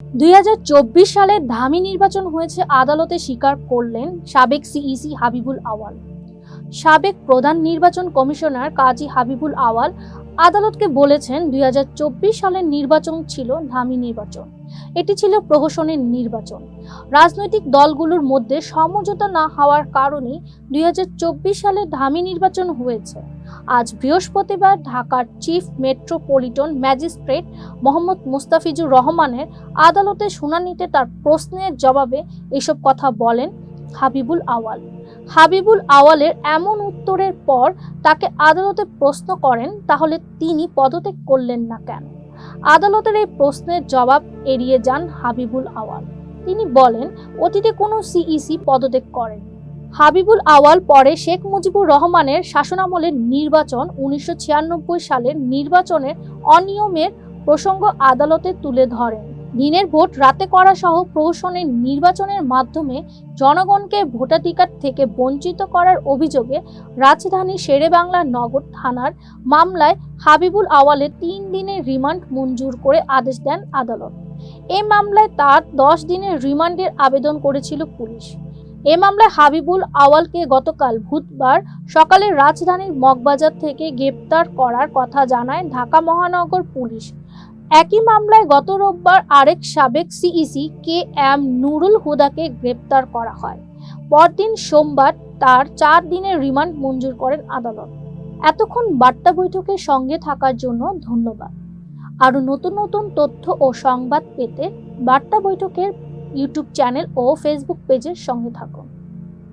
দুই হাজার চব্বিশ সালে ধামি নির্বাচন হয়েছে আদালতে স্বীকার করলেন সাবেক সিইসি হাবিবুল আওয়াল। সাবেক প্রধান নির্বাচন কমিশনার কাজী হাবিবুল আওয়াল আদালতকে বলেছেন দুই হাজার চব্বিশ সালের নির্বাচন ছিল ধামি নির্বাচন। এটি ছিল প্রহসনের নির্বাচন। রাজনৈতিক দলগুলোর মধ্যে সমঝোতা না হওয়ার কারণেই দুই সালে ধামি নির্বাচন হয়েছে। আজ বৃহস্পতিবার ঢাকার chief metropolitan magistrate Mohammad Mustafizur রহমানের আদালতে শুনানিতে তার প্রশ্নের জবাবে এসব কথা বলেন হাবিবুল আওয়াল। হাবিবুল আওয়ালের এমন উত্তরের পর তাকে আদালতে প্রশ্ন করেন, তাহলে তিনি পদত্যাগ করলেন না কেন? আদালতের এই প্রশ্নের জবাব এড়িয়ে যান হাবিবুল আওয়াল। তিনি বলেন, অতীতে কোনো সিইসি পদত্যাগ করেন। হাবিবুল আওয়াল পরে শেখ মুজিবুর রহমানের শাসনামলের নির্বাচন উনিশশো ছিয়ানব্বই সালের নির্বাচনের অনিয়মের প্রসঙ্গ আদালতে তুলে ধরেন। দিনের ভোট রাতে করা সহ প্রহসনের নির্বাচনের মাধ্যমে জনগণকে ভোটাধিকার থেকে বঞ্চিত করার অভিযোগে রাজধানীর শেরেবাংলা নগর থানার মামলায় হাবিবুল আওয়ালের তিন দিনের রিমান্ড মঞ্জুর করে আদেশ দেন আদালত। এই মামলায় তার দশ দিনের রিমান্ডের আবেদন করেছিল পুলিশ। এ মামলায় হাবিবুল আওয়ালকে গতকাল বুধবার সকালে রাজধানীর মগবাজার থেকে গ্রেপ্তার করার কথা জানায় ঢাকা মহানগর পুলিশ। একই মামলায় গত রোববার আরেক সাবেক সিইসি কে এম নুরুল হুদাকে গ্রেপ্তার করা হয়। পরদিন সোমবার তার চার দিনের রিমান্ড মঞ্জুর করেন আদালত। এতক্ষণ বার্তা বৈঠকের সঙ্গে থাকার জন্য ধন্যবাদ। আরও নতুন নতুন তথ্য ও সংবাদ পেতে বার্তা বৈঠকের ইউটিউব চ্যানেল ও ফেসবুক পেজের সঙ্গে থাকুন।